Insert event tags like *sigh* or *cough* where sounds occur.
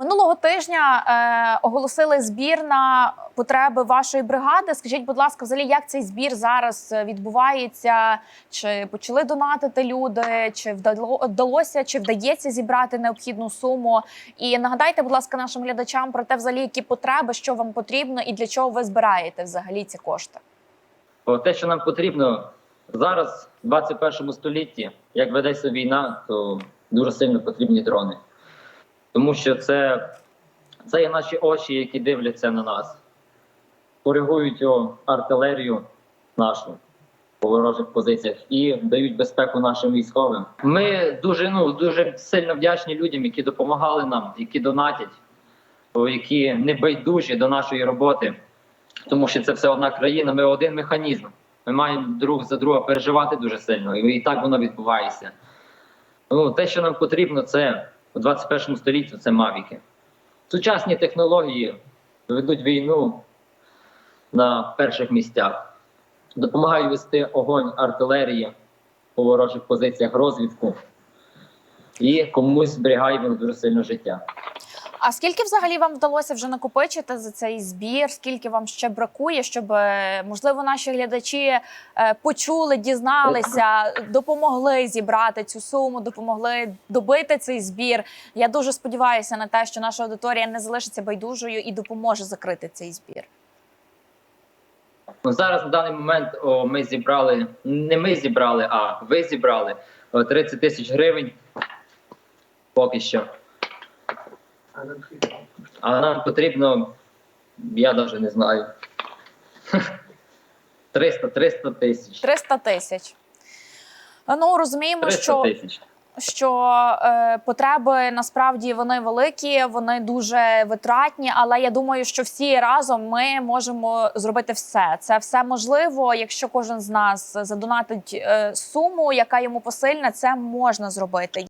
Минулого тижня е, оголосили збір на потреби вашої бригади. Скажіть, будь ласка, взагалі, як цей збір зараз е, відбувається? Чи почали донатити люди? Чи вдало, вдалося, чи вдається зібрати необхідну суму? І нагадайте, будь ласка, нашим глядачам про те, взагалі, які потреби, що вам потрібно, і для чого ви збираєте взагалі ці кошти? Бо те, що нам потрібно зараз, в 21 столітті, як ведеться війна, то дуже сильно потрібні дрони. Тому що це, це є наші очі, які дивляться на нас, коригують артилерію нашу по ворожих позиціях і дають безпеку нашим військовим. Ми дуже, ну, дуже сильно вдячні людям, які допомагали нам, які донатять, які не байдужі до нашої роботи тому що це все одна країна, ми один механізм. Ми маємо друг за друга переживати дуже сильно, і, так воно відбувається. Ну, те, що нам потрібно, це у 21 столітті це мавіки. Сучасні технології ведуть війну на перших місцях, допомагають вести огонь артилерії по ворожих позиціях розвідку, і комусь зберігає воно дуже сильно життя. А скільки взагалі вам вдалося вже накопичити за цей збір? Скільки вам ще бракує, щоб е, можливо наші глядачі е, почули, дізналися, допомогли зібрати цю суму, допомогли добити цей збір? Я дуже сподіваюся на те, що наша аудиторія не залишиться байдужою і допоможе закрити цей збір. Ну, зараз на даний момент о, ми зібрали, не ми зібрали, а ви зібрали о, 30 тисяч гривень поки що. А нам потрібно, я навіть не знаю. *laughs* 300 300 тисяч. 300 тисяч. Ну розуміємо, 300 що тисяч. що е, потреби насправді вони великі, вони дуже витратні. Але я думаю, що всі разом ми можемо зробити все. Це все можливо, якщо кожен з нас задонатить е, суму, яка йому посильна, це можна зробити.